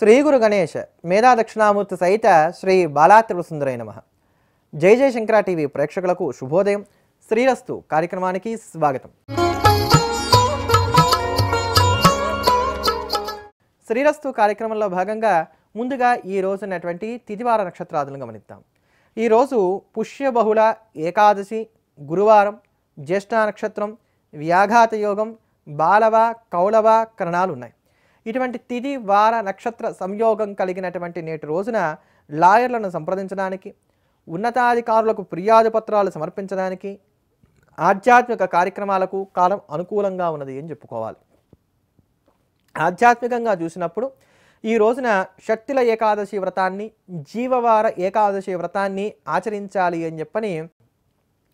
శ్రీ గురు గణేష్ మేధా దక్షిణామూర్తి సహిత శ్రీ బాలాత్రిపుర సుందరై నమ. జై జయశంకర టీవీ ప్రేక్షకులకు శుభోదయం. శ్రీరస్తు కార్యక్రమానికి స్వాగతం. శ్రీరస్తు కార్యక్రమంలో భాగంగా ముందుగా ఈ రోజు ఉన్నటువంటి తిదివార నక్షత్రాదులను గమనిద్దాం. ఈరోజు పుష్యబహుళ ఏకాదశి గురువారం జ్యేష్ఠ నక్షత్రం వ్యాఘాత యోగం బాలవ కౌలవ కరణాలు ఉన్నాయి ఇటువంటి తిది వార నక్షత్ర సంయోగం కలిగినటువంటి నేటి రోజున లాయర్లను సంప్రదించడానికి ఉన్నతాధికారులకు ఫిర్యాదు పత్రాలు సమర్పించడానికి ఆధ్యాత్మిక కార్యక్రమాలకు కాలం అనుకూలంగా ఉన్నది అని చెప్పుకోవాలి. ఆధ్యాత్మికంగా చూసినప్పుడు ఈ రోజున శక్తుల ఏకాదశి వ్రతాన్ని జీవవార ఏకాదశి వ్రతాన్ని ఆచరించాలి అని చెప్పని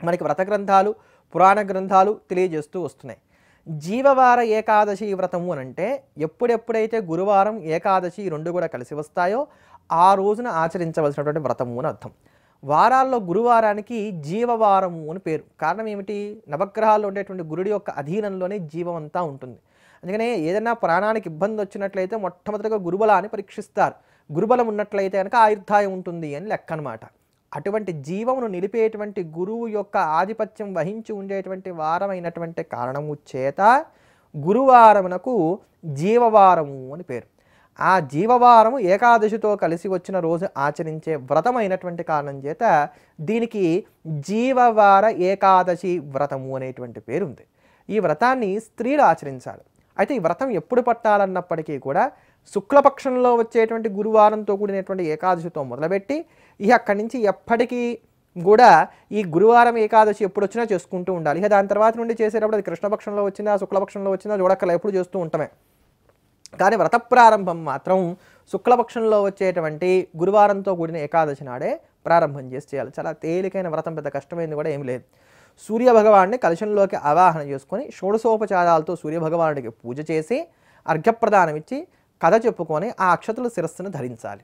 మనకి వ్రత గ్రంథాలు పురాణ గ్రంథాలు తెలియజేస్తూ వస్తున్నాయి. జీవవార ఏకాదశి వ్రతము అని అంటే ఎప్పుడెప్పుడైతే గురువారం ఏకాదశి రెండు కూడా కలిసి వస్తాయో ఆ రోజున ఆచరించవలసినటువంటి వ్రతము అని అర్థం. వారాల్లో గురువారానికి జీవవారము అని పేరు. కారణం ఏమిటి? నవగ్రహాల్లో ఉండేటువంటి గురుడి యొక్క అధీనంలోనే జీవం అంతా ఉంటుంది. అందుకనే ఏదైనా ప్రాణానికి ఇబ్బంది వచ్చినట్లయితే మొట్టమొదటిగా గురుబలాన్ని పరీక్షిస్తారు. గురుబలం ఉన్నట్లయితే కనుక ఆయుర్ధాయం ఉంటుంది అని లెక్క అనమాట అటువంటి జీవమును నిలిపేటువంటి గురువు యొక్క ఆధిపత్యం వహించి ఉండేటువంటి వారమైనటువంటి కారణము చేత గురువారమునకు జీవవారము అని పేరు. ఆ జీవవారము ఏకాదశితో కలిసి వచ్చిన రోజు ఆచరించే వ్రతమైనటువంటి కారణం చేత దీనికి జీవవార ఏకాదశి వ్రతము అనేటువంటి పేరు ఉంది ఈ వ్రతాన్ని స్త్రీలు ఆచరించాలి. అయితే ఈ వ్రతం ఎప్పుడు పట్టాలన్నప్పటికీ కూడా శుక్లపక్షంలో వచ్చేటువంటి గురువారంతో కూడినటువంటి ఏకాదశితో మొదలుపెట్టి ఇక అక్కడి నుంచి ఎప్పటికీ కూడా ఈ గురువారం ఏకాదశి ఎప్పుడు వచ్చినా చేసుకుంటూ ఉండాలి. ఇక దాని తర్వాత నుండి చేసేటప్పుడు అది కృష్ణపక్షంలో వచ్చినా శుక్లపక్షంలో వచ్చినా చూడక్కల ఎప్పుడు చేస్తూ ఉంటామే. కానీ వ్రత ప్రారంభం మాత్రం శుక్లపక్షంలో వచ్చేటువంటి గురువారంతో కూడిన ఏకాదశి నాడే ప్రారంభం చేసి చేయాలి. చాలా తేలికైన వ్రతం పెద్ద కష్టమైంది కూడా ఏం లేదు. సూర్య భగవాన్ని కలశంలోకి ఆవాహన చేసుకొని షోడశోపచారాలతో సూర్య భగవానుడికి పూజ చేసి అర్ఘ్యప్రదానం ఇచ్చి కథ చెప్పుకొని ఆ అక్షతుల శిరస్సును ధరించాలి.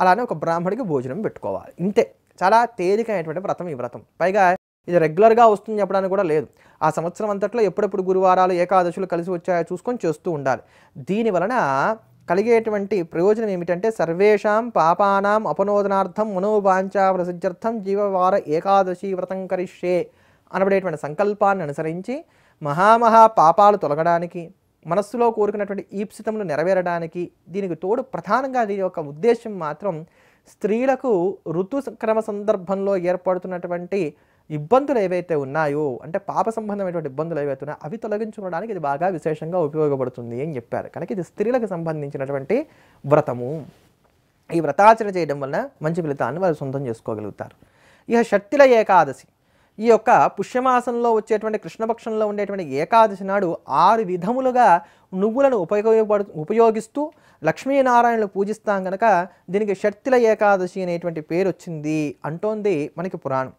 అలానే ఒక బ్రాహ్మడికి భోజనం పెట్టుకోవాలి. ఇంతే. చాలా తేలికైనటువంటి వ్రతం ఈ వ్రతం. పైగా ఇది రెగ్యులర్గా వస్తుంది చెప్పడానికి కూడా లేదు. ఆ సంవత్సరం అంతట్లో ఎప్పుడెప్పుడు గురువారాలు ఏకాదశులు కలిసి వచ్చాయో చూసుకొని చేస్తూ ఉండాలి. దీని వలన కలిగేటువంటి ప్రయోజనం ఏమిటంటే సర్వేషాం పాపానాం అపనోదనార్థం మనోవాంఛా ప్రసిద్ధ్యర్థం జీవవార ఏకాదశి వ్రతం కరిష్యే అనబడేటువంటి సంకల్పాన్ని అనుసరించి మహామహా పాపాలు తొలగడానికి మనస్సులో కోరుకున్నటువంటి ఈప్సితములు నెరవేరడానికి దీనికి తోడు ప్రధానంగా దీని యొక్క ఉద్దేశం మాత్రం స్త్రీలకు ఋతుక్రమ సందర్భంలో ఏర్పడుతున్నటువంటి ఇబ్బందులు ఏవైతే ఉన్నాయో అంటే పాప సంబంధమైనటువంటి ఇబ్బందులు ఏవైతే ఉన్నాయో అవి తొలగించుకోవడానికి ఇది బాగా విశేషంగా ఉపయోగపడుతుంది అని చెప్పారు. కనుక ఇది స్త్రీలకు సంబంధించినటువంటి వ్రతము. ఈ వ్రతాచరణ చేయడం వలన మంచి ఫలితాన్ని వారు సొంతం చేసుకోగలుగుతారు. ఇక షట్టిల ఏకాదశి. ఈ యొక్క పుష్యమాసంలో వచ్చేటువంటి కృష్ణపక్షంలో ఉండేటువంటి ఏకాదశి నాడు ఆరు విధములుగా నువ్వులను ఉపయోగపడు ఉపయోగిస్తూ లక్ష్మీనారాయణలు పూజిస్తాం కనుక దీనికి షర్తిల ఏకాదశి అనేటువంటి పేరు వచ్చింది అంటోంది మనకి పురాణం.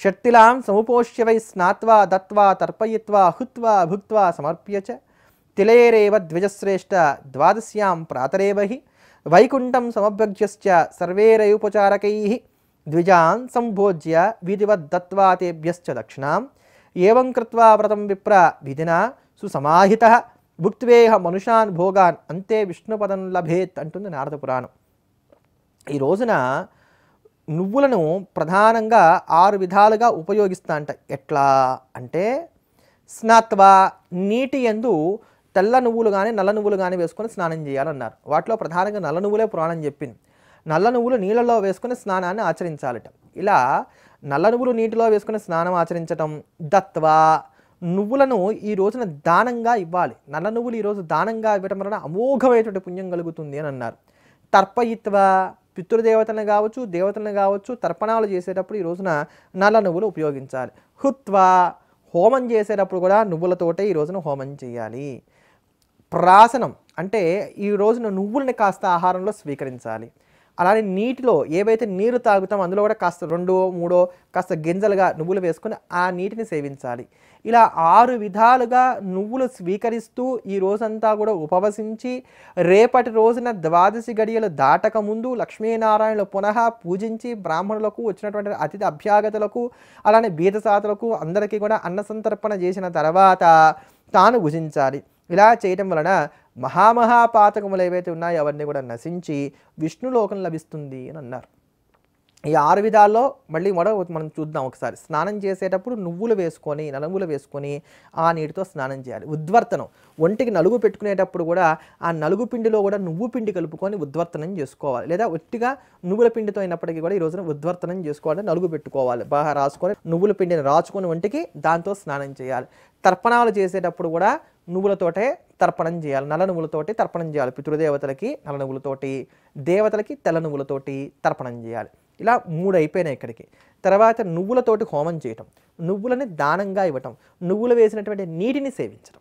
షర్తిలాం సముపోష్య వై స్నాత్వా దత్వా తర్పయిత్వా హుత్వా భుక్త్వా సమర్ప్యచ తిలేరేవ ద్విజశ్రేష్ఠ ద్వాదశ్యాం ప్రాతరేవహి వైకుంఠం సమభ్యజ్యశ్చ సర్వేరయుపచారకై ద్విజాన్ సంభోజ్య విధివద్దత్వా తేభ్యశ్చ దక్షిణాం ఏవం కృత్వా వ్రతం విప్ర విధినా సుసమాహిత భుక్త్వేహ మనుషాన్ భోగాన్ అంతే విష్ణుపదం లభేత్ అంటుంది నారద పురాణం. ఈ రోజున నువ్వులను ప్రధానంగా ఆరు విధాలుగా ఉపయోగిస్తా అంట ఎట్లా అంటే స్నాత్వా నీటి ఎందు తెల్ల నువ్వులు కానీ నల్ల నువ్వులు కానీ వేసుకొని స్నానం చేయాలన్నారు. వాటిలో ప్రధానంగా నల్ల నువ్వులే పురాణం చెప్పింది. నల్ల నువ్వులు నీళ్ళలో వేసుకుని స్నానాన్ని ఆచరించాలట. ఇలా నల్ల నువ్వులు నీటిలో వేసుకుని స్నానం ఆచరించటం దత్వా నువ్వులను ఈ రోజున దానంగా ఇవ్వాలి. నల్ల నువ్వులు ఈరోజు దానంగా ఇవ్వటం వలన అమోఘమైనటువంటి పుణ్యం కలుగుతుంది అని అన్నారు. తర్పయిత్వ పితృదేవతలను కావచ్చు దేవతలను కావచ్చు తర్పణాలు చేసేటప్పుడు ఈ రోజున నల్ల నువ్వులు ఉపయోగించాలి. హుత్వ హోమం చేసేటప్పుడు కూడా నువ్వులతోటే ఈ రోజున హోమం చేయాలి. ప్రాసనం అంటే ఈ రోజున నువ్వుల్ని కాస్త ఆహారంలో స్వీకరించాలి. అలానే నీటిలో ఏవైతే నీరు తాగుతామో అందులో కూడా కాస్త రెండో మూడో కాస్త గింజలుగా నువ్వులు వేసుకొని ఆ నీటిని సేవించాలి. ఇలా ఆరు విధాలుగా నువ్వులు స్వీకరిస్తూ ఈ రోజంతా కూడా ఉపవసించి రేపటి రోజున ద్వాదశి గడియలు దాటక ముందు లక్ష్మీనారాయణలు పునః పూజించి బ్రాహ్మణులకు వచ్చినటువంటి అతిథి అభ్యాగతులకు అలానే బీదసాతులకు అందరికీ కూడా అన్నసంతర్పణ చేసిన తర్వాత తాను భుజించాలి. ఇలా చేయటం వలన మహామహాపాతకములు ఏవైతే ఉన్నాయో అవన్నీ కూడా నశించి విష్ణులోకం లభిస్తుంది అని అన్నారు. ఈ ఆరు విధాల్లో మళ్ళీ మరో మనం చూద్దాం ఒకసారి. స్నానం చేసేటప్పుడు నువ్వులు వేసుకొని నలుగులు వేసుకొని ఆ నీటితో స్నానం చేయాలి. ఉద్వర్తనం. ఒంటికి నలుగు పెట్టుకునేటప్పుడు కూడా ఆ నలుగు పిండిలో కూడా నువ్వు పిండి కలుపుకొని ఉద్వర్తనం చేసుకోవాలి. లేదా ఒట్టిగా నువ్వుల పిండితో అయినప్పటికీ కూడా ఈ రోజున ఉద్వర్తనం చేసుకోవాలి నలుగు పెట్టుకోవాలి. బాగా రాసుకొని నువ్వుల పిండిని రాచుకొని ఒంటికి దాంతో స్నానం చేయాలి. తర్పణాలు చేసేటప్పుడు కూడా నువ్వులతోటే తర్పణం చేయాలి. నల్ల నువ్వులతోటి తర్పణం చేయాలి. పితృదేవతలకి నల్ల నువ్వులతోటి దేవతలకి తెల్ల నువ్వులతోటి తర్పణం చేయాలి. ఇలా మూడు అయిపోయినాయి ఇక్కడికి. తర్వాత నువ్వులతోటి హోమం చేయటం నువ్వులని దానంగా ఇవ్వటం నువ్వులు వేసినటువంటి నీటిని సేవించడం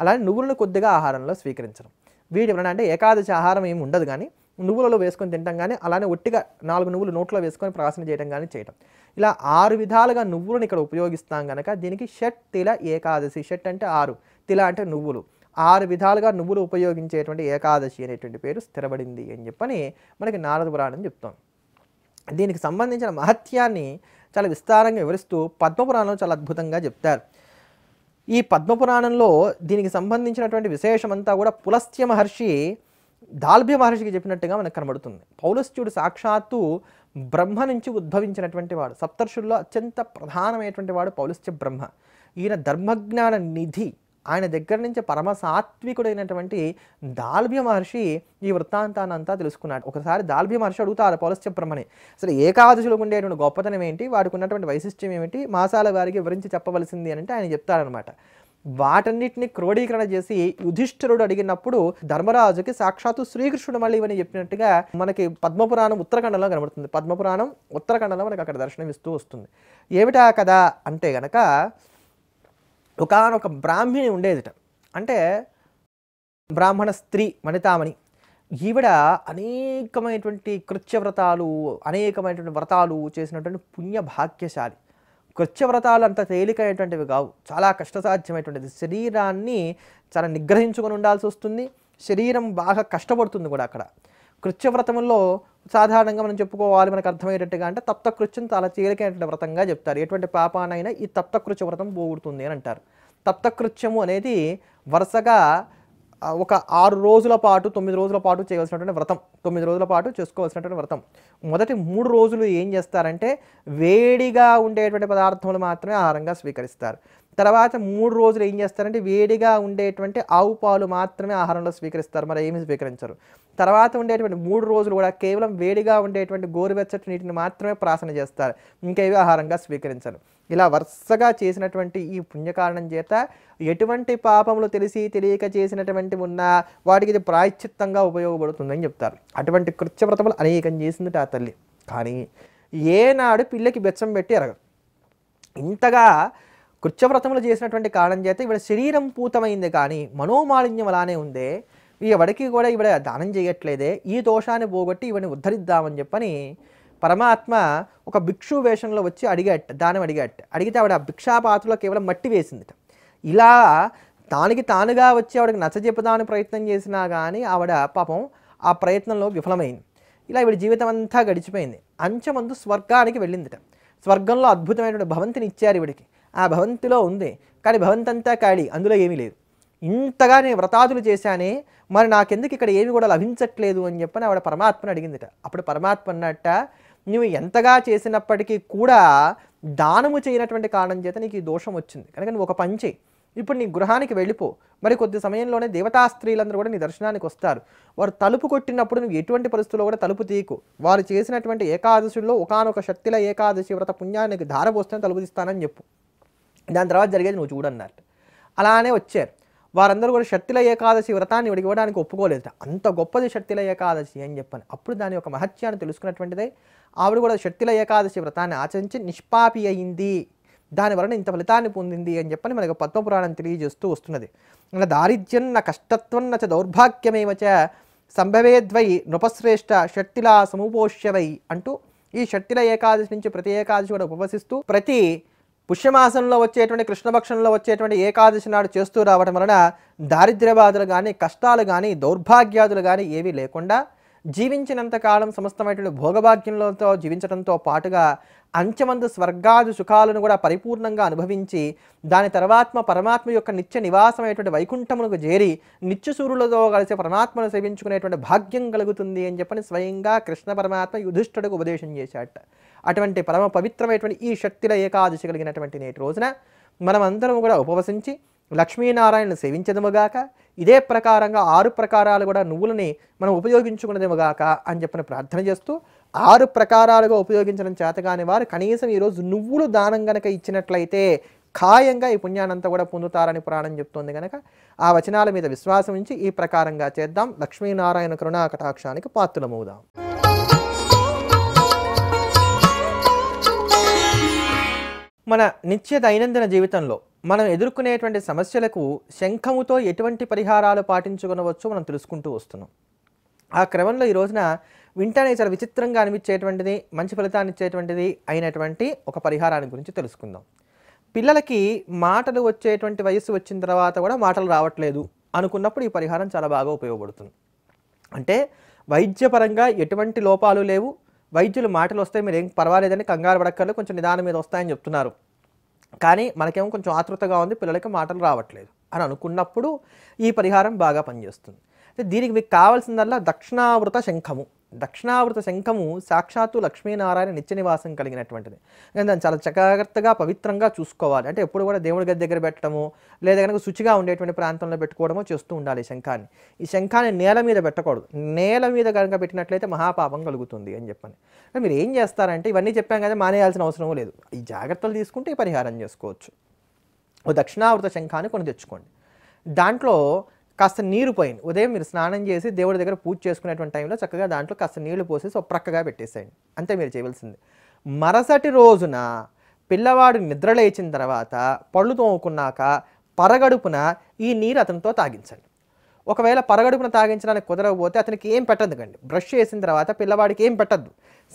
అలానే నువ్వులను కొద్దిగా ఆహారంలో స్వీకరించడం వీటి వలన అంటే ఏకాదశి ఆహారం ఏమి ఉండదు కానీ నువ్వులలో వేసుకొని తింటాం కానీ అలానే ఒట్టిగా నాలుగు నువ్వులు నోట్లో వేసుకొని ప్రాసన చేయడం కానీ చేయటం. ఇలా ఆరు విధాలుగా నువ్వులను ఇక్కడ ఉపయోగిస్తాం కనుక దీనికి షట్ తిల ఏకాదశి. షట్ అంటే ఆరు తిల అంటే నువ్వులు. ఆరు విధాలుగా నువ్వులు ఉపయోగించేటువంటి ఏకాదశి అనేటువంటి పేరు స్థిరపడింది అని చెప్పని మనకి నారద పురాణం చెప్తాం దీనికి సంబంధించిన మహత్యాన్ని చాలా విస్తారంగా వివరిస్తూ పద్మపురాణం చాలా అద్భుతంగా చెప్తారు. ఈ పద్మపురాణంలో దీనికి సంబంధించినటువంటి విశేషమంతా కూడా పులస్త్య మహర్షి దాల్భ్య మహర్షికి చెప్పినట్టుగా మనకు కనబడుతుంది. పౌలస్త్యుడు సాక్షాత్తు బ్రహ్మ నుంచి ఉద్భవించినటువంటి వాడు. సప్తర్షుల్లో అత్యంత ప్రధానమైనటువంటి వాడు పౌలస్త్య బ్రహ్మ. ఈయన ధర్మజ్ఞాన నిధి. ఆయన దగ్గర నుంచి పరమ సాత్వికుడైనటువంటి దాల్భ్య మహర్షి ఈ వృత్తాంతాన్ని అంతా తెలుసుకున్నాడు. ఒకసారి దాల్భ్య మహర్షి అడుగుతారు పౌలస్త్య బ్రహ్మని అసలు ఏకాదశులకు ఉండేటువంటి గొప్పతనం ఏంటి? వాడికి ఉన్నటువంటి వైశిష్ట్యం ఏమిటి? మాసాల వారికి వివరించి చెప్పవలసింది అని అంటే ఆయన చెప్తారనమాట వాటన్నిటిని క్రోడీకరణ చేసి యుధిష్ఠరుడు అడిగినప్పుడు ధర్మరాజుకి సాక్షాత్తు శ్రీకృష్ణుడు మళ్ళీ ఇవని చెప్పినట్టుగా మనకి పద్మపురాణం ఉత్తరాఖండలో కనబడుతుంది. పద్మపురాణం ఉత్తరాఖండలో మనకి అక్కడ దర్శనం ఇస్తూ వస్తుంది. ఏమిటా కదా అంటే గనక ఒకనొక బ్రాహ్మిణి ఉండేదిట. అంటే బ్రాహ్మణ స్త్రీ మణితామణి. ఈవిడ అనేకమైనటువంటి కృత్యవ్రతాలు అనేకమైనటువంటి వ్రతాలు చేసినటువంటి పుణ్య భాగ్యశాలి కృత్యవ్రతాలు అంత తేలికైనటువంటివి కావు. చాలా కష్టసాధ్యమైనటువంటిది. శరీరాన్ని చాలా నిగ్రహించుకొని ఉండాల్సి వస్తుంది. శరీరం బాగా కష్టపడుతుంది కూడా అక్కడ. కృత్యవ్రతంలో సాధారణంగా మనం చెప్పుకోవాలి మనకు అర్థమయ్యేటట్టుగా అంటే తప్తకృత్యం చాలా తేలికైనటువంటి వ్రతంగా చెప్తారు. ఎటువంటి పాపానైనా ఈ తప్తకృత్య వ్రతం పోగొడుతుంది అని అంటారు. తప్తకృత్యము అనేది వరుసగా ఒక ఆరు రోజుల పాటు తొమ్మిది రోజుల పాటు చేయవలసినటువంటి వ్రతం. తొమ్మిది రోజుల పాటు చేసుకోవాల్సినటువంటి వ్రతం. మొదటి మూడు రోజులు ఏం చేస్తారంటే వేడిగా ఉండేటువంటి పదార్థములు మాత్రమే ఆహారంగా స్వీకరిస్తారు. తర్వాత మూడు రోజులు ఏం చేస్తారంటే వేడిగా ఉండేటువంటి ఆవు పాలు మాత్రమే ఆహారంలో స్వీకరిస్తారు. మరి ఏమీ స్వీకరించరు. తర్వాత ఉండేటువంటి మూడు రోజులు కూడా కేవలం వేడిగా ఉండేటువంటి గోరువెచ్చటి నీటిని మాత్రమే ప్రాసన చేస్తారు. ఇంకేవి ఆహారంగా స్వీకరించరు. ఇలా వరుసగా చేసినటువంటి ఈ పుణ్యకారణం చేత ఎటువంటి పాపములు తెలిసి తెలియక చేసినటువంటి ఉన్నా వాటికి ఇది ప్రాయశ్చిత్తంగా ఉపయోగపడుతుందని చెప్తారు. అటువంటి కృత్యవ్రతములు అనేకం చేసింది ఆ తల్లి. కానీ ఏనాడు పిల్లకి బెచ్చం పెట్టి ఎరగదు. ఇంతగా కృత్యవ్రతములు చేసినటువంటి కారణం చేత ఇవిడ శరీరం పూతమైంది కానీ మనోమాలిన్యం అలానే ఉందే. ఎవడికి కూడా ఇవిడ దానం చేయట్లేదే. ఈ దోషాన్ని పోగొట్టి ఇవని ఉద్ధరిద్దామని చెప్పని పరమాత్మ ఒక భిక్షు వేషంలో వచ్చి అడిగాట దానం అడిగాట. అడిగితే ఆవిడ ఆ భిక్షాపాత్రలో కేవలం మట్టి వేసిందిట. ఇలా తానికి తానుగా వచ్చి ఆవిడకి నచ్చజెప్పదామని ప్రయత్నం చేసినా కానీ ఆవిడ పాపం ఆ ప్రయత్నంలో విఫలమైంది. ఇలా ఈవిడ జీవితం అంతా గడిచిపోయింది. అంచమందు స్వర్గానికి వెళ్ళిందిట. స్వర్గంలో అద్భుతమైనటువంటి భవంతిని ఇచ్చారు ఈవిడికి. ఆ భవంతిలో ఉంది. కానీ భవంతి అంతా ఖాళీ. అందులో ఏమీ లేదు. ఇంతగా నేను వ్రతాదులు చేశానే మరి నాకెందుకు ఇక్కడ ఏమి కూడా లభించట్లేదు అని చెప్పని ఆవిడ పరమాత్మని అడిగిందిట. అప్పుడు పరమాత్మ అన్నట్ట నువ్వు ఎంతగా చేసినప్పటికీ కూడా దానము చేయనటువంటి కారణం చేత నీకు ఈ దోషం వచ్చింది. కనుక నువ్వు ఒక పని చేయి. ఇప్పుడు నీ గృహానికి వెళ్ళిపో. మరి కొద్ది సమయంలోనే దేవతా స్త్రీలందరూ కూడా నీ దర్శనానికి వస్తారు. వారు తలుపు కొట్టినప్పుడు నువ్వు ఎటువంటి పరిస్థితుల్లో కూడా తలుపు తీయకు. వారు చేసినటువంటి ఏకాదశుల్లో ఒకనొక శక్తిల ఏకాదశి వ్రత పుణ్యానికి ధారపోస్తే తలుపు తీస్తానని చెప్పు. దాని తర్వాత జరిగేది నువ్వు చూడన్నారు. అలానే వచ్చారు. వారందరూ కూడా షట్టిల ఏకాదశి వ్రతాన్ని విడిగివ్వడానికి ఒప్పుకోలేదు. అంత గొప్పది షట్టిల ఏకాదశి అని చెప్పని. అప్పుడు దాని యొక్క మహత్యాన్ని తెలుసుకున్నటువంటిదే ఆవిడ కూడా షట్టిల ఏకాదశి వ్రతాన్ని ఆచరించి నిష్పాపి అయింది. దాని వలన ఇంత ఫలితాన్ని పొందింది అని చెప్పని మనకు పద్మపురాణం తెలియజేస్తూ వస్తున్నది. ఇంకా దారిద్ర్యం నా కష్టత్వం నచ దౌర్భాగ్యమేమచ సంభవేద్వై నృపశ్రేష్ఠ షట్టిలా సముపోష్యవై అంటూ ఈ షట్టిల ఏకాదశి నుంచి ప్రతి ఏకాదశి కూడా ఉపవసిస్తూ ప్రతి పుష్యమాసంలో వచ్చేటువంటి కృష్ణపక్షంలో వచ్చేటువంటి ఏకాదశి నాడు చేస్తూ రావడం వలన దారిద్ర్య బాధలు కానీ కష్టాలు కానీ దౌర్భాగ్యాదులు కానీ ఏవీ లేకుండా జీవించినంత కాలం సమస్తమైనటువంటి భోగభాగ్యంలతో జీవించడంతో పాటుగా అంచమందు స్వర్గాది సుఖాలను కూడా పరిపూర్ణంగా అనుభవించి దాని తర్వాత్మ పరమాత్మ యొక్క నిత్య నివాసమైనటువంటి వైకుంఠమునకు చేరి నిత్య సూర్యులతో కలిసి పరమాత్మను సేవించుకునేటువంటి భాగ్యం కలుగుతుంది అని చెప్పని స్వయంగా కృష్ణ పరమాత్మ యుధిష్ఠుడికి ఉపదేశం చేశాట అటువంటి పరమ పవిత్రమైనటువంటి ఈ శక్తిలో ఏకాదశి కలిగినటువంటి నేటి రోజున మనమందరం కూడా ఉపవసించి లక్ష్మీనారాయణను సేవించదముగాక ఇదే ప్రకారంగా ఆరు ప్రకారాలు కూడా నువ్వులని మనం ఉపయోగించుకున్నదేముగాక అని చెప్పిన ప్రార్థన చేస్తూ ఆరు ప్రకారాలుగా ఉపయోగించడం చేతగాని వారు కనీసం ఈరోజు నువ్వులు దానం గనక ఇచ్చినట్లయితే ఖాయంగా ఈ పుణ్యానంతా కూడా పొందుతారని పురాణం చెప్తోంది కనుక ఆ వచనాల మీద విశ్వాసం ఉంచి ఈ ప్రకారంగా చేద్దాం. లక్ష్మీనారాయణ కరుణా కటాక్షానికి పాత్రలమవుదాం. మన నిత్య దైనందిన జీవితంలో మనం ఎదుర్కొనేటువంటి సమస్యలకు శంఖముతో ఎటువంటి పరిహారాలు పాటించుకునవచ్చో మనం తెలుసుకుంటూ వస్తున్నాం. ఆ క్రమంలో ఈ రోజున వింటానే చాలా విచిత్రంగా అనిపించేటువంటిది మంచి ఫలితాన్ని ఇచ్చేటువంటిది అయినటువంటి ఒక పరిహారాన్ని గురించి తెలుసుకుందాం. పిల్లలకి మాటలు వచ్చేటువంటి వయస్సు వచ్చిన తర్వాత కూడా మాటలు రావట్లేదు అనుకున్నప్పుడు ఈ పరిహారం చాలా బాగా ఉపయోగపడుతుంది. అంటే వైద్యపరంగా ఎటువంటి లోపాలు లేవు వైద్యులు మాటలు వస్తే మీరు ఏం పర్వాలేదని కంగారు పడక్కర్లు కొంచెం నిదానం మీద వస్తాయని చెప్తున్నారు. కానీ మనకేమో కొంచెం ఆతృతగా ఉంది పిల్లలకి మాటలు రావట్లేదు అని అనుకున్నప్పుడు ఈ పరిహారం బాగా పనిచేస్తుంది. దీనికి మీకు కావాల్సిందల్లా దక్షిణావృత శంఖము. దక్షిణావృత శంఖము సాక్షాత్తు లక్ష్మీనారాయణ నిత్య నివాసం కలిగినటువంటిది. దాన్ని చాలా జాగ్రత్తగా పవిత్రంగా చూసుకోవాలి. అంటే ఎప్పుడు కూడా దేవుడి గది దగ్గర పెట్టడము లేదా కనుక శుచిగా ఉండేటువంటి ప్రాంతంలో పెట్టుకోవడమో చేస్తూ ఉండాలి ఈ శంఖాన్ని. ఈ శంఖాన్ని నేల మీద పెట్టకూడదు. నేల మీద కనుక పెట్టినట్లయితే మహాపాపం కలుగుతుంది అని చెప్పని. మీరు ఏం చేస్తారంటే ఇవన్నీ చెప్పాం కదా మానేయాల్సిన అవసరం లేదు. ఈ జాగ్రత్తలు తీసుకుంటే పరిహారం చేసుకోవచ్చు. ఓ దక్షిణావృత శంఖాన్ని కొని తెచ్చుకోండి. దాంట్లో కాస్త నీరు పోయింది. ఉదయం మీరు స్నానం చేసి దేవుడి దగ్గర పూజ చేసుకునేటువంటి టైంలో చక్కగా దాంట్లో కాస్త నీళ్ళు పోసేసి ఒక ప్రక్కగా పెట్టేసేయండి. అంతే మీరు చేయవలసింది. మరుసటి రోజున పిల్లవాడు నిద్ర లేచిన తర్వాత పళ్ళు తోముకున్నాక పరగడుపున ఈ నీరు అతనితో తాగించండి. ఒకవేళ పరగడుపున తాగించడానికి కుదరకపోతే అతనికి ఏం పెట్టద్దుకండి బ్రష్ చేసిన తర్వాత పిల్లవాడికి ఏం పెట్టద్దు.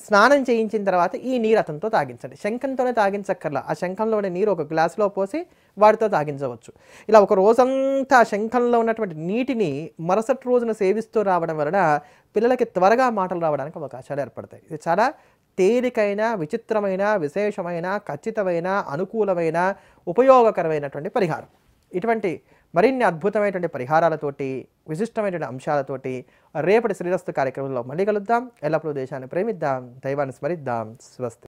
స్నానం చేయించిన తర్వాత ఈ నీరు అతనితో తాగించండి. శంఖంతోనే తాగించక్కర్లా. ఆ శంఖంలోని నీరు ఒక గ్లాసులో పోసి వాడితో తాగించవచ్చు. ఇలా ఒక రోజంతా ఆ శంఖంలో ఉన్నటువంటి నీటిని మరుసటి రోజున సేవిస్తూ రావడం వలన పిల్లలకి త్వరగా మాటలు రావడానికి అవకాశాలు ఏర్పడతాయి. ఇది చాలా తేలికైన విచిత్రమైన విశేషమైన ఖచ్చితమైన అనుకూలమైన ఉపయోగకరమైనటువంటి పరిహారం. ఇటువంటి మరిన్ని అద్భుతమైనటువంటి పరిహారాలతోటి విశిష్టమైనటువంటి అంశాలతోటి రేపటి శ్రీరస్తు కార్యక్రమంలో మళ్ళీ కలుద్దాం. ఎల్లప్పుడూ దేశాన్ని ప్రేమిద్దాం. దైవాన్ని స్మరిద్దాం. స్వస్తి.